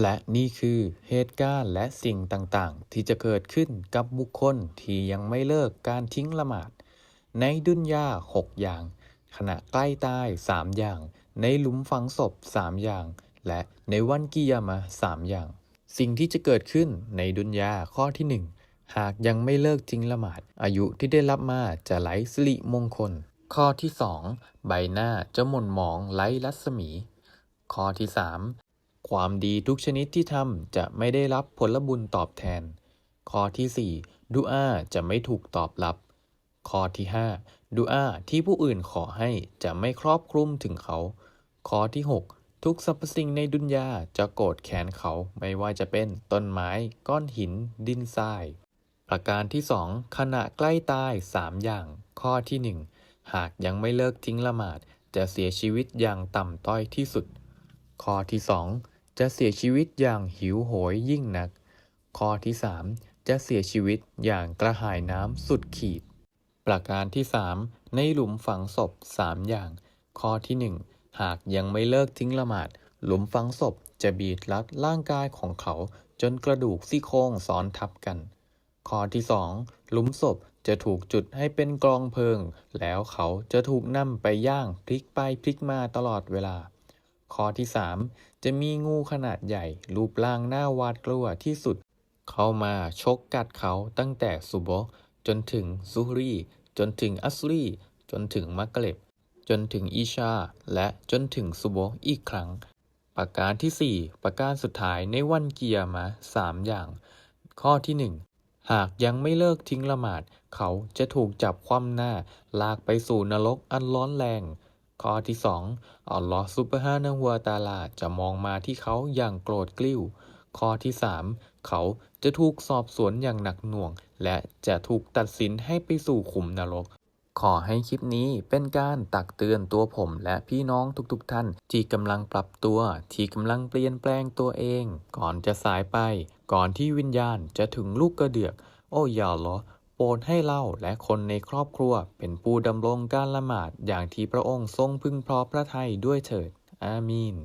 และนี่คือเหตุการณ์และสิ่งต่างๆ ที่จะเกิดขึ้นกับบุคคลที่ยังไม่เลิกการทิ้งละหมาด ในดุนยาหกอย่าง ขณะใกล้ตายสามอย่าง ในหลุมฝังศพสามอย่าง และในวันกิยามะห์สามอย่าง สิ่งที่จะเกิดขึ้นในดุนยาข้อที่หนึ่งหากยังไม่เลิกทิ้งละหมาด อายุที่ได้รับมาจะไหลสิริมงคล ข้อที่สองใบหน้าจะหม่นหมองไร้รัศมี ข้อที่สาม ความดีทุกชนิดที่ทำจะไม่ได้รับผลบุญตอบแทน ข้อที่สี่ดุอาจะไม่ถูกตอบรับ ข้อที่ห้าดุอาที่ผู้อื่นขอให้จะไม่ครอบคลุมถึงเขา ข้อที่หกทุกสรรพสิ่งในดุนยาจะโกรธแค้นเขาไม่ว่าจะเป็นต้นไม้ก้อนหิน ดินทราย ประการที่สองขณะใกล้ตายสามอย่าง ข้อที่หนึ่งหากยังไม่เลิกทิ้งละหมาดจะเสียชีวิตอย่างต่ำต้อยที่สุดข้อที่สอง จะเสียชีวิตอย่างหิวโหยยิ่งนัก ข้อที่สามจะเสียชีวิตอย่างกระหายน้ำสุดขีด ประการที่สามในหลุมฝังศพสามอย่าง ข้อที่หนึ่งหากยังไม่เลิกทิ้งละหมาด หลุมฝังศพจะบีบรัดร่างกายของเขา จนกระดูกซี่โครงซ้อนทับกัน ข้อที่สองหลุมศพจะถูกจุดให้เป็นกลองเพลิง แล้วเขาจะถูกนำไปย่างพลิกไปพลิกมาตลอดเวลา ข้อที่สามจะมีงูขนาดใหญ่ รูปร่างหน้าวาดกลัวที่สุด เข้ามาชกกัดเขาตั้งแต่ซุบจนถึงซุฮรีจนถึงอัสรีจนถึงมักเร็บ จนถึงอิชา และจนถึงซุบอีกครั้ง ประการที่ 4 ประการสุดท้ายในวันเกิยามะห์สามอย่าง ข้อที่ 1 หากยังไม่เลิกทิ้งละหมาด เขาจะถูกจับคว่ำหน้า ลากไปสู่นรกอันร้อนแรง ข้อที่ 2 อัลลอฮฺซุบฮานะฮูวะตาลาจะมองมาที่เขาอย่างโกรธกลิ้ว ข้อที่ 3 เขาจะถูกสอบสวนอย่างหนักหน่วง และจะถูกตัดสินให้ไปสู่ขุมนรก ขอให้คลิปนี้เป็นการตักเตือนตัวผมและพี่น้องทุกๆทท่าน ที่กำลังปรับตัว ที่กำลังเปลี่ยนแปลงตัวเอง ก่อนจะสายไป ก่อนที่วิญญาณจะถึงลูกกระเดือก โอ้ยาอัลลอ โอนให้เราและคนในครอบครัว เป็นผู้ดำรงการละหมาดอย่างที่พระองค์ทรงพึงพอพระทัยด้วยเถิด อามีน